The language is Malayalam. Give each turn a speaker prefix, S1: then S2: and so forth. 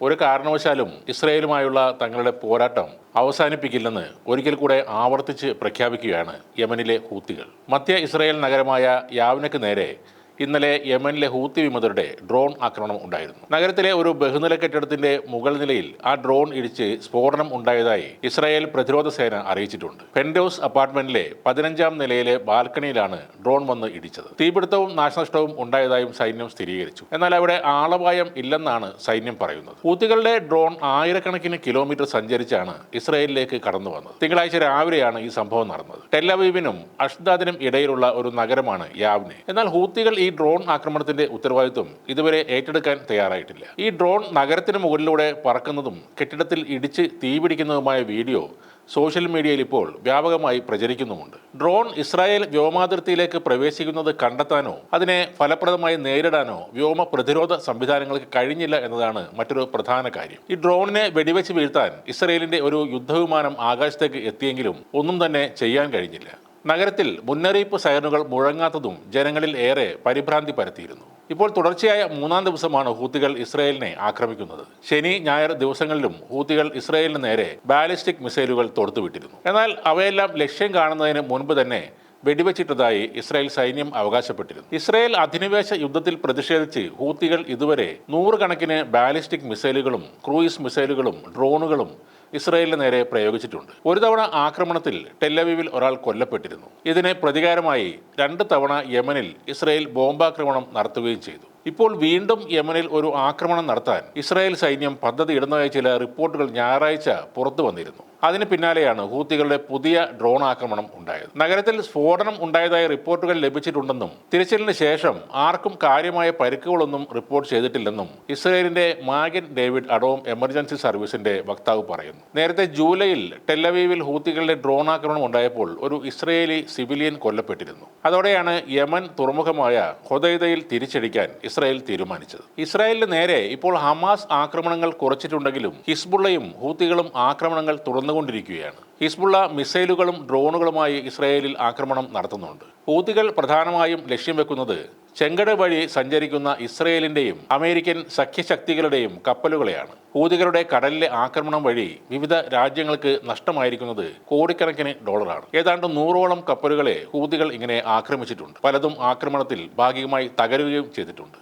S1: ഒരു കാരണവശാലും ഇസ്രയേലുമായുള്ള തങ്ങളുടെ പോരാട്ടം അവസാനിപ്പിക്കില്ലെന്ന് ഒരിക്കൽ കൂടെ ആവർത്തിച്ച് പ്രഖ്യാപിക്കുകയാണ് യമനിലെ ഹൂത്തികൾ. മധ്യ ഇസ്രയേൽ നഗരമായ യാവ്നക്ക് നേരെ ഇന്നലെ യമനിലെ ഹൂത്തി വിമതരുടെ ഡ്രോൺ ആക്രമണം ഉണ്ടായിരുന്നു. നഗരത്തിലെ ഒരു ബഹുനില കെട്ടിടത്തിന്റെ മുകൾ നിലയിൽ ആ ഡ്രോൺ ഇടിച്ച് സ്ഫോടനം ഉണ്ടായതായി ഇസ്രായേൽ പ്രതിരോധ സേന അറിയിച്ചിട്ടുണ്ട്. പെൻഡോസ് അപ്പാർട്ട്മെന്റിലെ പതിനഞ്ചാം നിലയിലെ ബാൽക്കണിയിലാണ് ഡ്രോൺ വന്ന് ഇടിച്ചത്. തീപിടുത്തവും നാശനഷ്ടവും ഉണ്ടായതായും സൈന്യം സ്ഥിരീകരിച്ചു. എന്നാൽ അവിടെ ആളപായം ഇല്ലെന്നാണ് സൈന്യം പറയുന്നത്. ഹൂത്തികളുടെ ഡ്രോൺ ആയിരക്കണക്കിന് കിലോമീറ്റർ സഞ്ചരിച്ചാണ് ഇസ്രായേലിലേക്ക് കടന്നു വന്നത്. തിങ്കളാഴ്ച രാവിലെയാണ് ഈ സംഭവം നടന്നത്. ടെല്ലവീവിനും അഷ്ദാദിനും ഇടയിലുള്ള ഒരു നഗരമാണ് യാവ്നെ. എന്നാൽ ഹൂത്തികൾ ഈ ഡ്രോൺ ആക്രമണത്തിന്റെ ഉത്തരവാദിത്വം ഇതുവരെ ഏറ്റെടുക്കാൻ തയ്യാറായിട്ടില്ല. ഈ ഡ്രോൺ നഗരത്തിന് മുകളിലൂടെ പറക്കുന്നതും കെട്ടിടത്തിൽ ഇടിച്ച് തീപിടിക്കുന്നതുമായ വീഡിയോ സോഷ്യൽ മീഡിയയിൽ ഇപ്പോൾ വ്യാപകമായി പ്രചരിക്കുന്നുമുണ്ട്. ഡ്രോൺ ഇസ്രായേൽ വ്യോമാതിർത്തിയിലേക്ക് പ്രവേശിക്കുന്നത് കണ്ടെത്താനോ അതിനെ ഫലപ്രദമായി നേരിടാനോ വ്യോമ പ്രതിരോധ സംവിധാനങ്ങൾക്ക് കഴിഞ്ഞില്ല എന്നതാണ് മറ്റൊരു പ്രധാന കാര്യം. ഈ ഡ്രോണിനെ വെടിവെച്ച് വീഴ്ത്താൻ ഇസ്രയേലിന്റെ ഒരു യുദ്ധവിമാനം ആകാശത്തേക്ക് എത്തിയെങ്കിലും ഒന്നും തന്നെ ചെയ്യാൻ കഴിഞ്ഞില്ല. നഗരത്തിൽ മുന്നറിയിപ്പ് സൈറനുകൾ മുഴങ്ങാത്തതും ജനങ്ങളിൽ ഏറെ പരിഭ്രാന്തി പരത്തിയിരുന്നു. ഇപ്പോൾ തുടർച്ചയായ മൂന്നാം ദിവസമാണ് ഹൂത്തികൾ ഇസ്രയേലിനെ ആക്രമിക്കുന്നത്. ശനി ഞായർ ദിവസങ്ങളിലും ഹൂത്തികൾ ഇസ്രയേലിന് നേരെ ബാലിസ്റ്റിക് മിസൈലുകൾ തൊടുത്തുവിട്ടിരുന്നു. എന്നാൽ അവയെല്ലാം ലക്ഷ്യം കാണുന്നതിന് മുൻപ് തന്നെ വെടിവെച്ചിട്ടതായി ഇസ്രായേൽ സൈന്യം അവകാശപ്പെട്ടിരുന്നു. ഇസ്രായേൽ അധിനിവേശ യുദ്ധത്തിൽ പ്രതിഷേധിച്ച് ഹൂത്തികൾ ഇതുവരെ നൂറുകണക്കിന് ബാലിസ്റ്റിക് മിസൈലുകളും ക്രൂയിസ് മിസൈലുകളും ഡ്രോണുകളും ഇസ്രായേലിന് നേരെ പ്രയോഗിച്ചിട്ടുണ്ട്. ഒരു തവണ ആക്രമണത്തിൽ ടെല്ലവീവിൽ ഒരാൾ കൊല്ലപ്പെട്ടിരുന്നു. ഇതിന് പ്രതികാരമായി രണ്ട് തവണ യമനിൽ ഇസ്രായേൽ ബോംബാക്രമണം നടത്തുകയും ചെയ്തു. ഇപ്പോൾ വീണ്ടും യമനിൽ ഒരു ആക്രമണം നടത്താൻ ഇസ്രായേൽ സൈന്യം പദ്ധതി ഇടുന്നതായി ചില റിപ്പോർട്ടുകൾ ഞായറാഴ്ച പുറത്തു വന്നിരുന്നു. അതിന് പിന്നാലെയാണ് ഹൂത്തികളുടെ പുതിയ ഡ്രോൺ ആക്രമണം ഉണ്ടായത്. നഗരത്തിൽ സ്ഫോടനം ഉണ്ടായതായ റിപ്പോർട്ടുകൾ ലഭിച്ചിട്ടുണ്ടെന്നും തിരച്ചിലിന് ശേഷം ആർക്കും കാര്യമായ പരിക്കുകളൊന്നും റിപ്പോർട്ട് ചെയ്തിട്ടില്ലെന്നും ഇസ്രയേലിന്റെ മാഗൻ ഡേവിഡ് അഡോം എമർജൻസി സർവീസിന്റെ വക്താവ് പറയുന്നു. നേരത്തെ ജൂലൈയിൽ ടെല്ലവീവിൽ ഹൂത്തികളുടെ ഡ്രോൺ ആക്രമണം ഉണ്ടായപ്പോൾ ഒരു ഇസ്രയേലി സിവിലിയൻ കൊല്ലപ്പെട്ടിരുന്നു. അതോടെയാണ് യമൻ തുറമുഖമായ ഹൊദൈദയിൽ തിരിച്ചടിക്കാൻ ഇസ്രായേൽ തീരുമാനിച്ചത്. ഇസ്രായേലിന് നേരെ ഇപ്പോൾ ഹമാസ് ആക്രമണങ്ങൾ കുറച്ചിട്ടുണ്ടെങ്കിലും ഹിസ്ബുള്ളയും ഹൂത്തികളും ആക്രമണങ്ങൾ തുറന്നുകൊണ്ടിരിക്കുകയാണ് ഹിസ്ബുള്ള മിസൈലുകളും ഡ്രോണുകളുമായി ഇസ്രായേലിൽ ആക്രമണം നടത്തുന്നുണ്ട്. ഹൂതികൾ പ്രധാനമായും ലക്ഷ്യം വെക്കുന്നത് ചെങ്കട വഴി സഞ്ചരിക്കുന്ന ഇസ്രയേലിന്റെയും അമേരിക്കൻ സഖ്യശക്തികളുടെയും കപ്പലുകളെയാണ്. ഹൂതികളുടെ കടലിലെ ആക്രമണം വഴി വിവിധ രാജ്യങ്ങൾക്ക് നഷ്ടമായിരിക്കുന്നത് കോടിക്കണക്കിന് ഡോളറാണ്. ഏതാണ്ട് നൂറോളം കപ്പലുകളെ ഹൂതികൾ ഇങ്ങനെ ആക്രമിച്ചിട്ടുണ്ട്. പലതും ആക്രമണത്തിൽ ഭാഗികമായി തകരുകയും ചെയ്തിട്ടുണ്ട്.